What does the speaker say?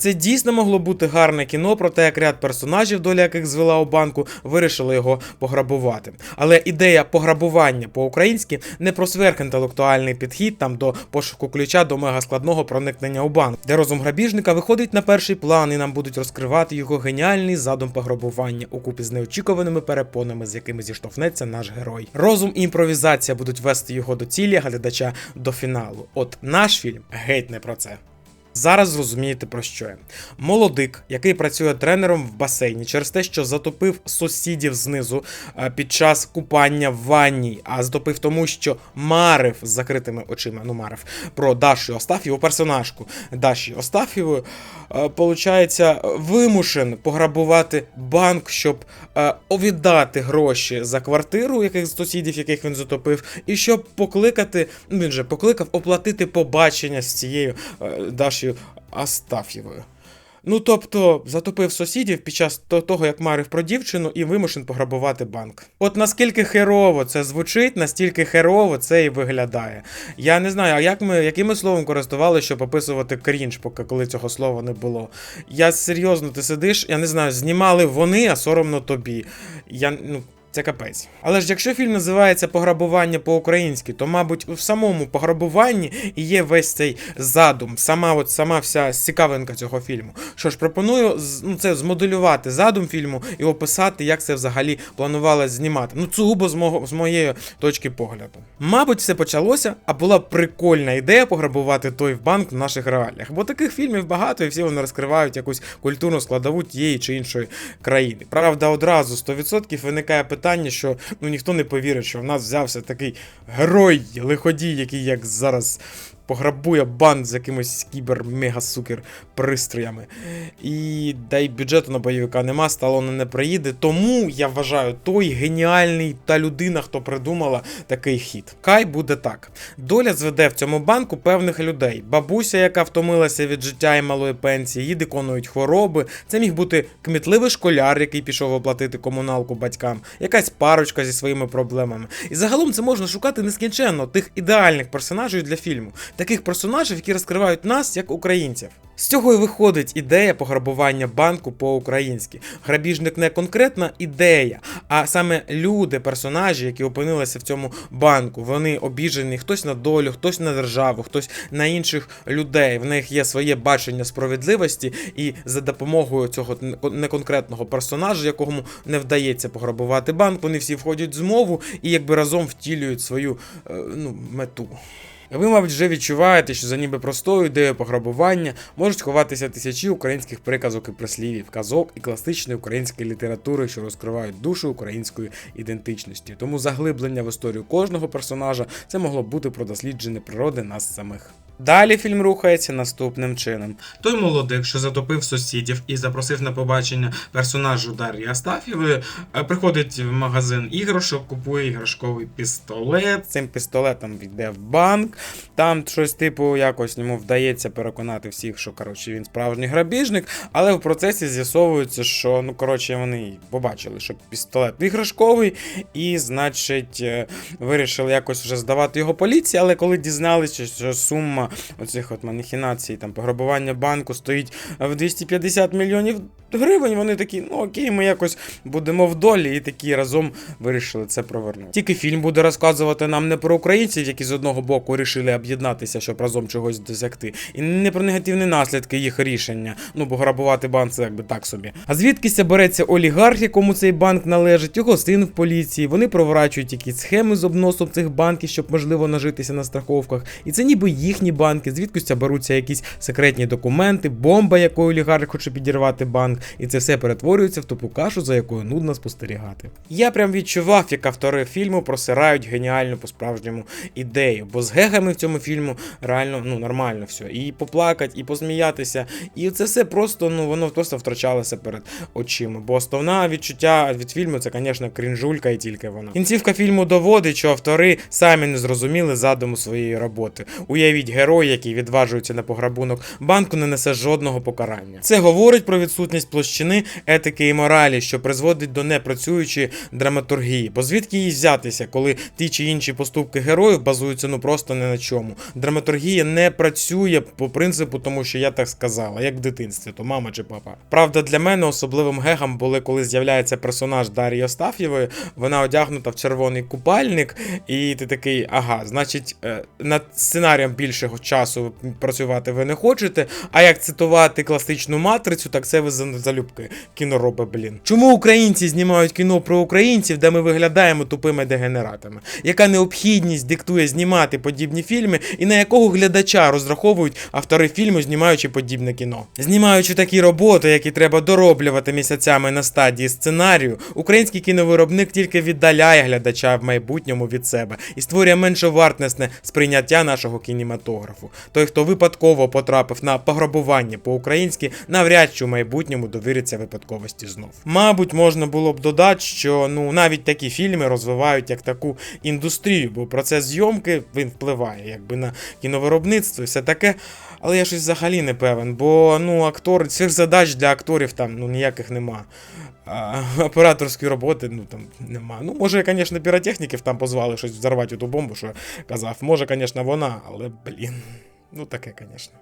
Це дійсно могло бути гарне кіно про те, як ряд персонажів, доля яких звела у банку, вирішили його пограбувати. Але ідея пограбування по-українськи не про сверхінтелектуальний підхід там до пошуку ключа до мегаскладного проникнення у банк, де розум грабіжника виходить на перший план і нам будуть розкривати його геніальний задум пограбування у купі з неочікуваними перепонами, з якими зіштовхнеться наш герой. Розум і імпровізація будуть вести його до цілі, глядача до фіналу. От наш фільм геть не про це. Зараз зрозумієте про що я. Молодик, який працює тренером в басейні через те, що затопив сусідів знизу е, під час купання в ванні, а затопив тому, що марив з закритими очима, ну марив про Дашу Остаф'єву, персонажку Даші Остаф'євої, е, получається, вимушен пограбувати банк, щоб е, віддати гроші за квартиру, яких сусідів, яких він затопив, і щоб покликати, ну він же покликав оплатити побачення з цією е, Дашею Астаф'євою. Ну, тобто, затопив сусідів під час того, як марив про дівчину, і вимушен пограбувати банк. От наскільки херово це звучить, настільки херово це і виглядає. Я не знаю, а як ми, яким словом користувалися, щоб описувати крінж, поки коли цього слова не було. Я серйозно, ти сидиш, я не знаю, знімали вони, а соромно тобі. Я, ну, це капець. Але ж якщо фільм називається Пограбування по-українськи, то, мабуть, в самому пограбуванні є весь цей задум, сама от сама вся цікавинка цього фільму. Що ж, пропоную ну, це змоделювати задум фільму і описати, як це взагалі планувалось знімати. Ну, сугубо з, мого, з моєї точки погляду. Мабуть, все почалося, а була прикольна ідея пограбувати той в банк в наших реаліях. Бо таких фільмів багато, і всі вони розкривають якусь культурну складову тієї чи іншої країни. Правда, одразу 100% виникає питання, що ну ніхто не повірить, що в нас взявся такий герой, лиходій, який як зараз. Пограбує банк з якимось кібер-мега-сукер пристроями. І да й бюджету на бойовика нема, Сталоне не приїде. Тому я вважаю, той геніальний та людина, хто придумала такий хід. Хай буде так. Доля зведе в цьому банку певних людей. Бабуся, яка втомилася від життя і малої пенсії, її диконують хвороби. Це міг бути кмітливий школяр, який пішов оплатити комуналку батькам, якась парочка зі своїми проблемами. І загалом це можна шукати нескінченно тих ідеальних персонажів для фільму, таких персонажів, які розкривають нас як українців. З цього і виходить ідея пограбування банку по-українськи. Грабіжник не конкретна ідея, а саме люди, персонажі, які опинилися в цьому банку. Вони обіжені хтось на долю, хтось на державу, хтось на інших людей. В них є своє бачення справедливості, і за допомогою цього неконкретного персонажа, якому не вдається пограбувати банк, вони всі входять в змову і якби разом втілюють свою е, ну, мету. Ви, мабуть, вже відчуваєте, що за ніби простою ідеєю пограбування можуть ховатися тисячі українських приказок і прислівів, казок і класичної української літератури, що розкривають душу української ідентичності. Тому заглиблення в історію кожного персонажа це могло бути про дослідження природи нас самих. Далі фільм рухається наступним чином. Той молодик, що затопив сусідів і запросив на побачення персонажу Дар'ї Астафєвої, е, приходить в магазин іграшок, купує іграшковий пістолет. Цим пістолетом йде в банк. Там щось типу якось йому вдається переконати всіх, що коротше він справжній грабіжник, але в процесі з'ясовується, що ну коротше вони побачили, що пістолет іграшковий, і значить е, вирішили якось вже здавати його поліції. Але коли дізналися, що сума оцих от манихінацій, там пограбування банку стоїть в 250 мільйонів гривень, вони такі, ну окей, ми якось будемо в долі, і такі разом вирішили це провернути. Тільки фільм буде розказувати нам не про українців, які з одного боку вирішили об'єднатися, щоб разом чогось досягти, і не про негативні наслідки їх рішення. Ну бо грабувати банк це якби так собі. А звідкися береться олігарх, якому цей банк належить, його син в поліції. Вони проворачують якісь схеми з обносом цих банків, щоб можливо нажитися на страховках. І це ніби їхні банки, звідкися беруться якісь секретні документи, бомба, якою олігарх хоче підірвати банк, і це все перетворюється в тупу кашу, за якою нудно спостерігати. Я прям відчував, як автори фільму просирають геніальну по-справжньому ідею, бо з гегами в цьому фільму реально ну нормально все. І поплакати, і посміятися, і це все просто ну воно просто втрачалося перед очима. Бо основне відчуття від фільму це, звісно, крінжулька і тільки вона. Кінцівка фільму доводить, що автори самі не зрозуміли задуму своєї роботи. Уявіть, герой, який відважується на пограбунок банку, не несе жодного покарання. Це говорить про відсутність площини етики і моралі, що призводить до непрацюючої драматургії. Бо звідки їй взятися, коли ті чи інші поступки героїв базуються ну просто не на чому. Драматургія не працює по принципу, тому що я так сказала, як в дитинстві, то мама чи папа. Правда, для мене особливим гегом були, коли з'являється персонаж Дар'ї Остаф'євої, вона одягнута в червоний купальник, і ти такий, ага, значить, е, над сценарієм більшого часу працювати ви не хочете. А як цитувати класичну матрицю, так це ви за- залюбки кіно робить, блін. Чому українці знімають кіно про українців, де ми виглядаємо тупими дегенератами? Яка необхідність диктує знімати подібні фільми, і на якого глядача розраховують автори фільму, знімаючи подібне кіно? Знімаючи такі роботи, які треба дороблювати місяцями на стадії сценарію, український кіновиробник тільки віддаляє глядача в майбутньому від себе і створює меншовартісне сприйняття нашого кінематографу. Той, хто випадково потрапив на пограбування по-українськи, навряд чи в майбутньому довіриться випадковості знов. Мабуть, можна було б додати, що ну навіть такі фільми розвивають як таку індустрію, бо процес зйомки він впливає якби на кіновиробництво і все таке. Але я щось взагалі не певен, бо ну актор цих задач для акторів там ну ніяких нема. Операторської роботи ну там нема. Ну, може, звісно, піротехніків там позвали щось взорвати ту бомбу, що казав. Може, звісно, вона, але блін. Ну таке, звісно.